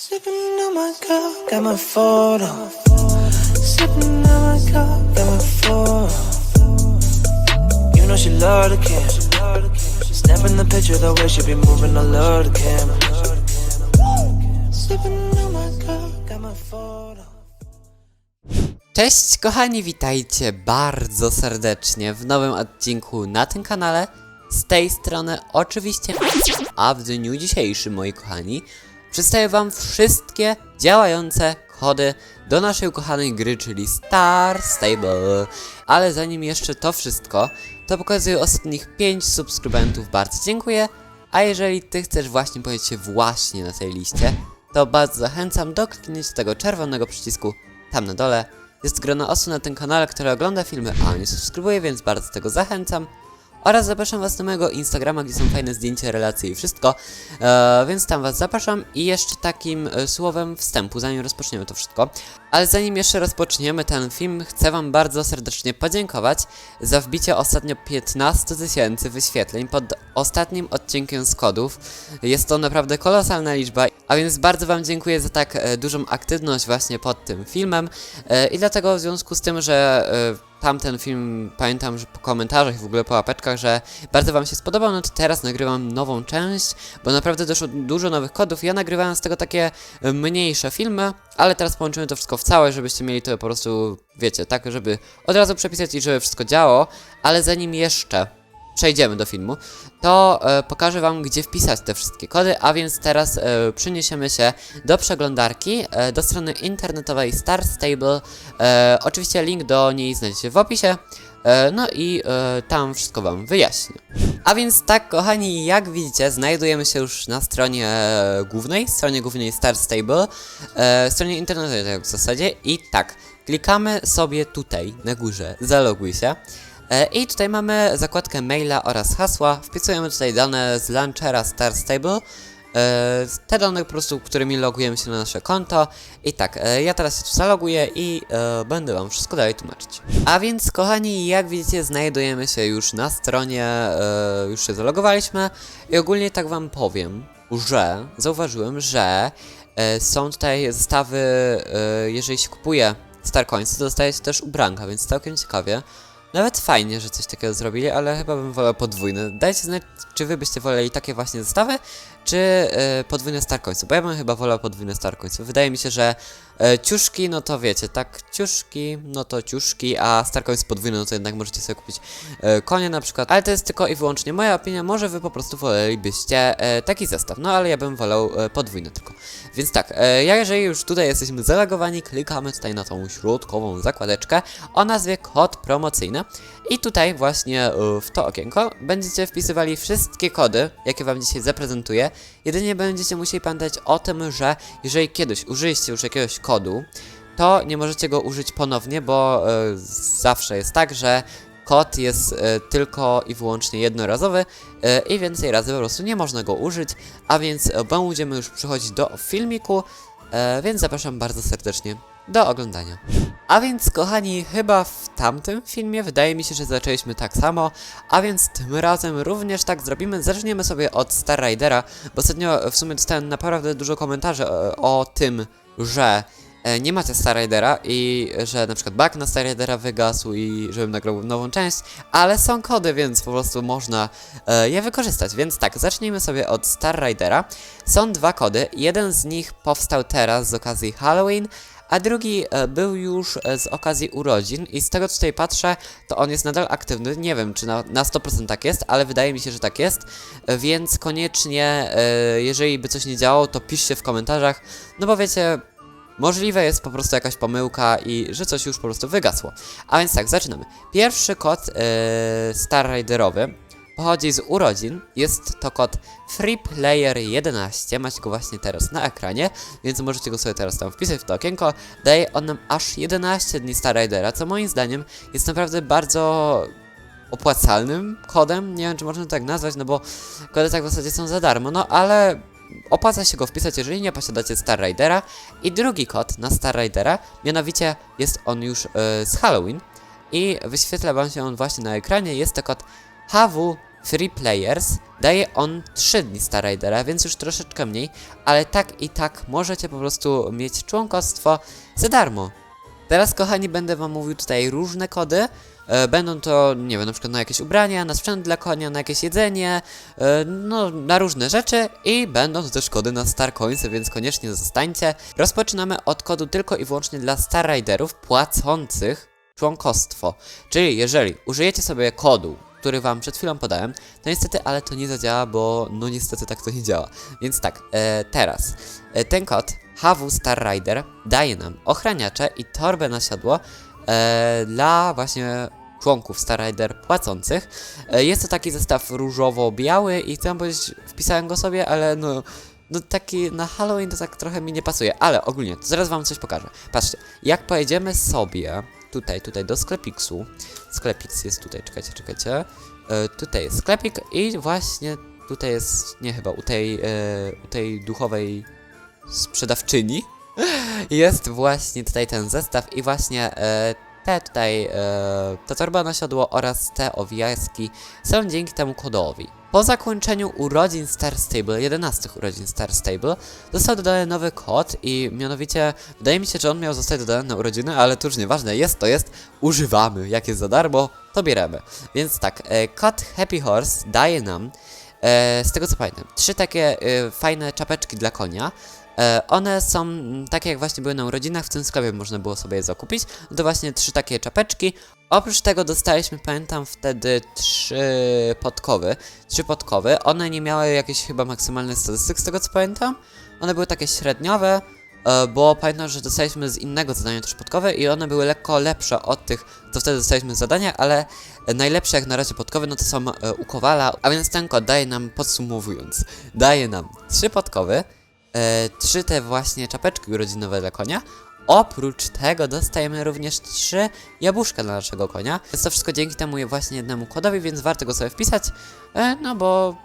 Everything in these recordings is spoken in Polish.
Sipping on my cup, got my. Sipping on my cup, got my photo. You know she love the camera. Snapping the picture the way she be moving, I love the camera. Cześć kochani, witajcie bardzo serdecznie w nowym odcinku na tym kanale. Z tej strony oczywiście, a w dniu dzisiejszym, moi kochani, przedstawię wam wszystkie działające kody do naszej ukochanej gry, czyli Star Stable. Ale zanim jeszcze to wszystko, to pokazuję ostatnich 5 subskrybentów, bardzo dziękuję. A jeżeli ty chcesz właśnie pojawić się właśnie na tej liście, to bardzo zachęcam do kliknięcia tego czerwonego przycisku tam na dole. Jest grono osób na tym kanale, które ogląda filmy, a nie subskrybuje, więc bardzo tego zachęcam. Oraz zapraszam was na mojego Instagrama, gdzie są fajne zdjęcia, relacje i wszystko. E, więc tam was zapraszam i jeszcze takim e, słowem wstępu, zanim rozpoczniemy to wszystko. Ale zanim jeszcze rozpoczniemy ten film, chcę wam bardzo serdecznie podziękować za wbicie ostatnio 15 tysięcy wyświetleń pod ostatnim odcinkiem z kodów. Jest to naprawdę kolosalna liczba, a więc bardzo wam dziękuję za tak e, dużą aktywność właśnie pod tym filmem. E, I dlatego w związku z tym, że e, tamten film pamiętam, że po komentarzach i w ogóle po łapeczkach, że bardzo wam się spodobał, no to teraz nagrywam nową część, bo naprawdę doszło dużo nowych kodów. Ja nagrywałem z tego takie mniejsze filmy, ale teraz połączymy to wszystko w całe, żebyście mieli to po prostu, wiecie, tak, żeby od razu przepisać i żeby wszystko działało, ale zanim jeszcze przejdziemy do filmu, to e, pokażę Wam, gdzie wpisać te wszystkie kody, a więc teraz e, przeniesiemy się do przeglądarki, e, do strony internetowej Star Stable. E, oczywiście link do niej znajdziecie w opisie. E, No i e, tam wszystko Wam wyjaśnię. A więc tak, kochani, jak widzicie, znajdujemy się już na stronie e, głównej, stronie głównej Star Stable, stronie internetowej tak w zasadzie i tak, klikamy sobie tutaj na górze, zaloguj się. E, I tutaj mamy zakładkę maila oraz hasła. Wpisujemy tutaj dane z launchera Star Stable. E, te dane po prostu, którymi logujemy się na nasze konto. I tak, e, ja teraz się tu zaloguję i będę wam wszystko dalej tłumaczyć. A więc, kochani, jak widzicie, znajdujemy się już na stronie, już się zalogowaliśmy. I ogólnie tak wam powiem, że zauważyłem, że są tutaj zestawy, jeżeli się kupuje Starcoins, to dostaje się też ubranka, więc całkiem ciekawie. Nawet fajnie, że coś takiego zrobili, ale chyba bym wolał podwójne. Dajcie znać, czy wy byście woleli takie właśnie zestawy, czy e, podwójne Starcoinsy, bo ja bym chyba wolał podwójne Starcoinsy. Wydaje mi się, że e, ciuszki, no to wiecie, tak, ciuszki, no to ciuszki, a Starcoins podwójne, no to jednak możecie sobie kupić e, konie na przykład. Ale to jest tylko i wyłącznie moja opinia, może wy po prostu wolelibyście e, taki zestaw, no ale ja bym wolał e, podwójny tylko. Więc tak, e, ja jeżeli już tutaj jesteśmy zalogowani, klikamy tutaj na tą środkową zakładeczkę o nazwie kod promocyjny i tutaj właśnie e, w to okienko będziecie wpisywali wszystkie kody, jakie wam dzisiaj zaprezentuję. Jedynie będziecie musieli pamiętać o tym, że jeżeli kiedyś użyliście już jakiegoś kodu, to nie możecie go użyć ponownie, bo e, zawsze jest tak, że kod jest e, tylko i wyłącznie jednorazowy e, i więcej razy po prostu nie można go użyć, a więc będziemy już przechodzić do filmiku, e, więc zapraszam bardzo serdecznie do oglądania. A więc kochani, chyba w tamtym filmie wydaje mi się, że zaczęliśmy tak samo, a więc tym razem również tak zrobimy. Zaczniemy sobie od Star Ridera, bo ostatnio w sumie dostałem naprawdę dużo komentarzy e, o tym, że e, nie macie Star Ridera i że na przykład bug na Star Ridera wygasł i żebym nagrał nową część, ale są kody, więc po prostu można e, je wykorzystać. Więc tak, zacznijmy sobie od Star Ridera. Są dwa kody, jeden z nich powstał teraz z okazji Halloween, a drugi e, był już e, z okazji urodzin i z tego co tutaj patrzę, to on jest nadal aktywny. Nie wiem, czy na, na 100% tak jest, ale wydaje mi się, że tak jest, e, więc koniecznie, jeżeli by coś nie działało, to piszcie w komentarzach, no bo wiecie, możliwe jest po prostu jakaś pomyłka i że coś już po prostu wygasło. A więc tak, zaczynamy. Pierwszy kod e, Star Riderowy pochodzi z urodzin. Jest to kod FreePlayer11. Macie go właśnie teraz na ekranie, więc możecie go sobie teraz tam wpisać w to okienko. Daje on nam aż 11 dni Star Ridera, co moim zdaniem jest naprawdę bardzo opłacalnym kodem. Nie wiem, czy można to tak nazwać, no bo kody tak w zasadzie są za darmo, no ale opłaca się go wpisać, jeżeli nie posiadacie Star Ridera. I drugi kod na Star Ridera, mianowicie jest on już e, z Halloween i wyświetla wam się on właśnie na ekranie. Jest to kod Free Players daje on 3 dni Star Ridera, więc już troszeczkę mniej, ale tak i tak możecie po prostu mieć członkostwo za darmo. Teraz, kochani, będę wam mówił tutaj różne kody. E, Będą to, nie wiem, na przykład na jakieś ubrania, na sprzęt dla konia, na jakieś jedzenie, e, no, na różne rzeczy i będą to też kody na Star Coinsy, więc koniecznie zostańcie. Rozpoczynamy od kodu tylko i wyłącznie dla Star Riderów płacących członkostwo. Czyli jeżeli użyjecie sobie kodu, który wam przed chwilą podałem, to niestety, ale to nie zadziała, bo no niestety tak to nie działa. Więc tak, e, teraz e, ten kod HW Star Rider daje nam ochraniacze i torbę na siodło e, dla właśnie członków Star Rider płacących. E, jest to taki zestaw różowo-biały i chcę powiedzieć, wpisałem go sobie, ale no, no taki na Halloween to tak trochę mi nie pasuje, ale ogólnie, to zaraz wam coś pokażę. Patrzcie, jak pojedziemy sobie tutaj, tutaj do sklepiksu, sklepix jest tutaj, czekajcie, czekajcie, e, tutaj jest sklepik i właśnie tutaj jest, nie chyba, u tej, e, u tej duchowej sprzedawczyni jest właśnie tutaj ten zestaw i właśnie e, te tutaj, e, ta torba na siodło oraz te owijaski są dzięki temu kodowi. Po zakończeniu urodzin Star Stable, 11 urodzin Star Stable, został dodany nowy kod i mianowicie wydaje mi się, że on miał zostać dodany na urodziny, ale to już nieważne, jest to jest, używamy, jak jest za darmo, to bieremy. Więc tak, e, kod Happy Horse daje nam, e, z tego co pamiętam, trzy takie e, fajne czapeczki dla konia, one są mm, takie jak właśnie były na urodzinach, w tym sklepie można było sobie je zakupić. To właśnie trzy takie czapeczki. Oprócz tego dostaliśmy, pamiętam wtedy, trzy podkowy. Trzy podkowy. One nie miały jakichś chyba maksymalnych statystyk, z tego co pamiętam. One były takie średniowe, e, bo pamiętam, że dostaliśmy z innego zadania trzy podkowe i one były lekko lepsze od tych, co wtedy dostaliśmy z zadania, ale e, najlepsze jak na razie podkowy, no to są e, u Kowala, a więc ten kod daje nam, podsumowując, daje nam trzy podkowy, e, trzy te właśnie czapeczki urodzinowe dla konia. Oprócz tego dostajemy również trzy jabłuszka dla naszego konia. Jest to wszystko dzięki temu właśnie jednemu kodowi, więc warto go sobie wpisać, e, no bo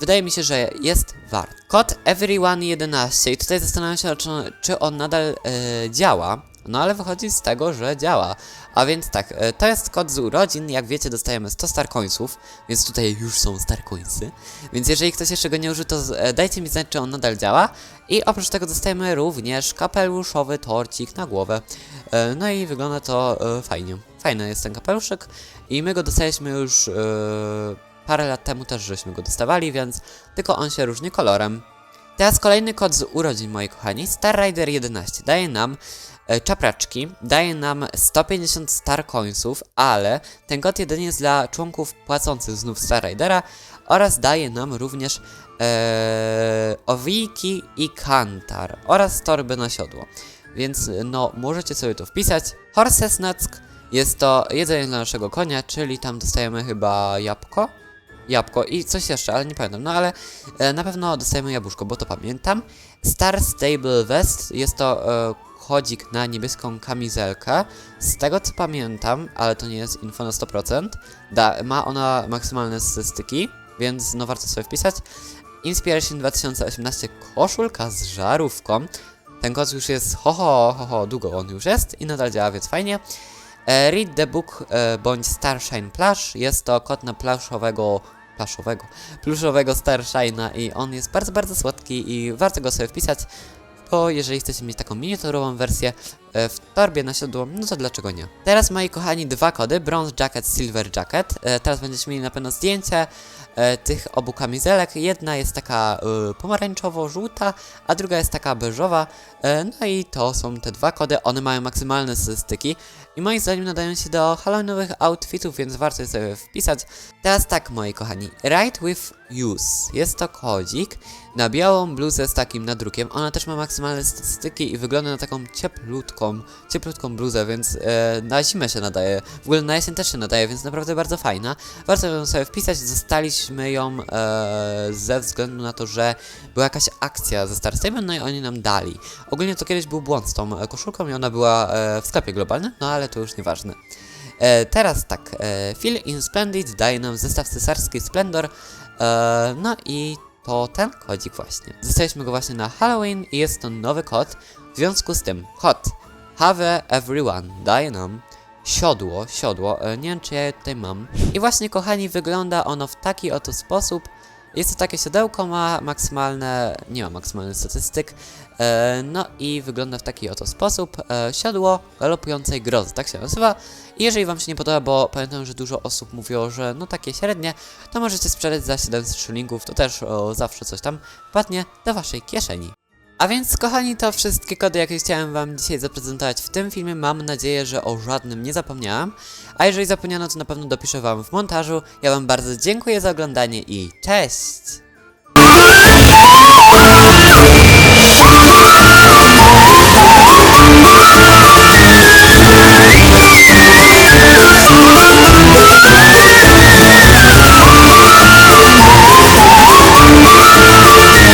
wydaje mi się, że jest wart. Kod Everyone11 i tutaj zastanawiam się, czy, czy on nadal e, działa. No ale wychodzi z tego, że działa. A więc tak, e, to jest kod z urodzin, jak wiecie dostajemy 100 Star Coinsów, więc tutaj już są Star Coinsy. Więc jeżeli ktoś jeszcze go nie użył, to e, dajcie mi znać, czy on nadal działa. I oprócz tego dostajemy również kapeluszowy torcik na głowę. E, No i wygląda to fajnie. Fajny jest ten kapeluszek i my go dostaliśmy już parę lat temu też żeśmy go dostawali, więc tylko on się różni kolorem. Teraz kolejny kod z urodzin, moi kochani. Star Rider 11 daje nam czapraczki, daje nam 150 Star Coinsów, ale ten kod jedynie jest dla członków płacących znów Star Ridera oraz daje nam również e, i kantar oraz torby na siodło. Więc no, możecie sobie to wpisać. Horses Nuts jest to jedzenie dla naszego konia, czyli tam dostajemy chyba jabłko, jabłko i coś jeszcze, ale nie pamiętam. No ale e, na pewno dostajemy jabłuszko, bo to pamiętam. Star Stable Vest jest to e, chodzik na niebieską kamizelkę. Z tego co pamiętam, ale to nie jest info na 100%, da, ma ona maksymalne statystyki, więc no warto sobie wpisać. Inspiration 2018 koszulka z żarówką. Ten kod już jest ho ho ho ho, długo on już jest i nadal działa, więc fajnie. E, read the book e, bądź Starshine Plush. Jest to kod na pluszowego, pluszowego, pluszowego Starshine'a i on jest bardzo, bardzo słodki i warto go sobie wpisać, bo jeżeli chcecie mieć taką miniaturową wersję w torbie na siodło, no to dlaczego nie? Teraz moi kochani dwa kody, Bronze Jacket, Silver Jacket. E, teraz będziecie mieli na pewno zdjęcie e, tych obu kamizelek. Jedna jest taka e, pomarańczowo-żółta, a druga jest taka beżowa. E, no i to są te dwa kody, one mają maksymalne statystyki i moim zdaniem nadają się do halloweenowych outfitów, więc warto je sobie wpisać. Teraz tak, moi kochani, Ride with Use. Jest to kodzik na białą bluzę z takim nadrukiem. Ona też ma maksymalne statystyki i wygląda na taką cieplutką, cieplutką bluzę, więc e, na zimę się nadaje. W ogóle na jesień też się nadaje, więc naprawdę bardzo fajna. Warto ją sobie wpisać. Zostaliśmy ją e, ze względu na to, że była jakaś akcja ze Star Stable, no i oni nam dali. Ogólnie to kiedyś był błąd z tą e, koszulką i ona była e, w sklepie globalnym, no ale to już nieważne. E, teraz tak, e, Phil in Splendid daje nam zestaw cesarski Splendor, e, no i to ten kodzik właśnie. Dostaliśmy go właśnie na Halloween i jest to nowy kod. W związku z tym, kod Have Everyone daje nam siodło, siodło, e, nie wiem czy ja je tutaj mam. I właśnie kochani, wygląda ono w taki oto sposób. Jest to takie siodełko, ma maksymalne, nie ma maksymalnych statystyk, e, no i wygląda w taki oto sposób. E, siodło galopującej grozy, tak się nazywa. I jeżeli wam się nie podoba, bo pamiętam, że dużo osób mówiło, że no takie średnie, to możecie sprzedać za 700 szylingów, to też o, zawsze coś tam wpadnie do waszej kieszeni. A więc kochani, to wszystkie kody, jakie chciałem wam dzisiaj zaprezentować w tym filmie. Mam nadzieję, że o żadnym nie zapomniałam. A jeżeli zapomniano, to na pewno dopiszę wam w montażu. Ja wam bardzo dziękuję za oglądanie i cześć!